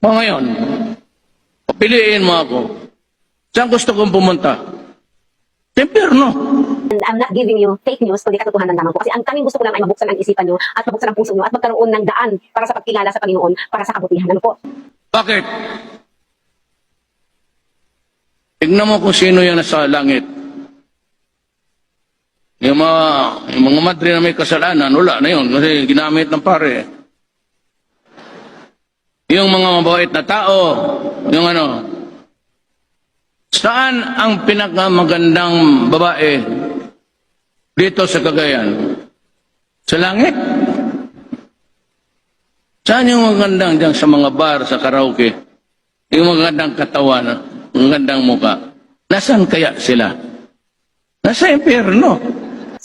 O ngayon, piliin mo ako. Saan gusto kong pumunta? Sa impyerno. And I'm not giving you fake news, kundi katotohanan lamang po. Kasi ang tanging gusto ko lang ay mabuksan ang isipan nyo at mabuksan ang puso nyo at magkaroon ng daan para sa pagkilala sa Panginoon para sa kabutihan. Ano po? Bakit? Tignan mo kung sino yung nasa langit. Yung mga, yung mga madre na may kasalanan, wala na yun kasi ginamit ng pare. Yung mga mabait na tao, yung ano, saan ang pinakamagandang babae dito sa Cagayan? Sa langit? Saan yung magandang dyan sa mga bar, sa karaoke? Yung magandang katawan, magandang muka. Nasaan kaya sila? Nasa impyerno.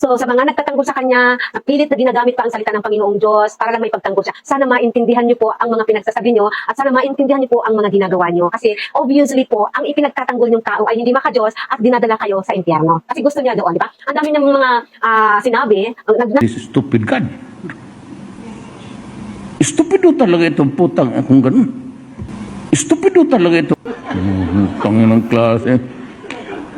So sa mga nagtatanggol sa kanya, pilit na ginagamit pa ang salita ng Panginoong Diyos para lang may pagtanggol siya. Sana maintindihan niyo po ang mga pinagsasabi niyo at sana maintindihan niyo po ang mga ginagawa niyo. Kasi obviously po, ang ipinagtatanggol ng tao ay hindi maka-Diyos at dinadala kayo sa impyerno. Kasi gusto niya doon, di ba? Ang dami ng mga ah, sinabi, nag- This is stupid God. Stupido talaga itong putang akong ganun. Stupido talaga ito. Mm, Tangin ng klase.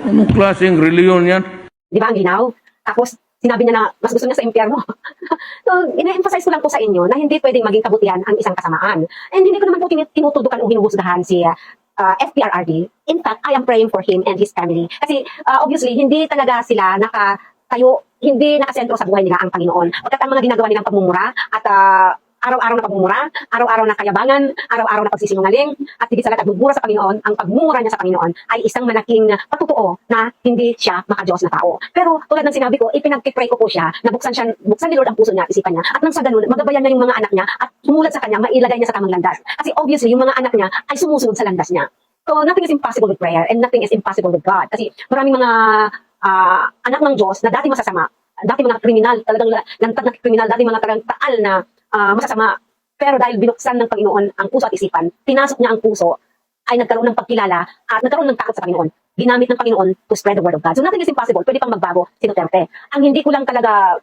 Anong klaseng reliyon yan? Di ba ang ginaw? Tapos, sinabi niya na mas gusto niya sa impyerno. so, ina-emphasize ko lang po sa inyo na hindi pwedeng maging kabutihan ang isang kasamaan. And hindi ko naman po tin- tinutudukan o hinuhusgahan si uh, FPRRD. In fact, I am praying for him and his family. Kasi, uh, obviously, hindi talaga sila naka tayo, hindi nakasentro sa buhay nila ang Panginoon. Pagkat ang mga ginagawa nilang pagmumura at ah, araw-araw na pagmumura, araw-araw na kayabangan, araw-araw na pagsisinungaling, at higit sa lahat, pagmumura sa Panginoon, ang pagmumura niya sa Panginoon ay isang malaking patutuo na hindi siya makadiyos na tao. Pero tulad ng sinabi ko, ipinag-pray ko po siya na buksan, siya, buksan ni Lord ang puso niya isipan niya. At nang sa ganun, magabayan niya yung mga anak niya at sumulat sa kanya, mailagay niya sa tamang landas. Kasi obviously, yung mga anak niya ay sumusunod sa landas niya. So, nothing is impossible with prayer and nothing is impossible with God. Kasi maraming mga ah, anak ng Diyos na dati masasama, dati mga kriminal, talagang la- lantad na kriminal, dati mga talagang taal na ah, masasama. Pero dahil binuksan ng Panginoon ang puso at isipan, pinasok niya ang puso, ay nagkaroon ng pagkilala at nagkaroon ng takot sa Panginoon. Ginamit ng Panginoon to spread the word of God. So nothing is impossible. Pwede pang magbago si Duterte. Ang hindi ko lang talaga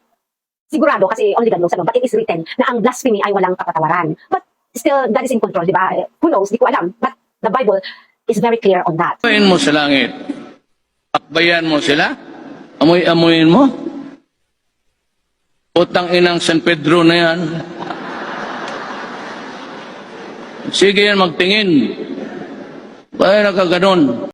sigurado kasi only God knows ano, but it is written na ang blasphemy ay walang kapatawaran. But still, God is in control, di ba? Eh, Who knows? Di ko alam. But the Bible is very clear on that. Amoyin mo sa langit. Akbayan mo sila. Amoy-amoyin mo. Utang inang San Pedro na yan. Sige yan, magtingin. Bakit nakaganon?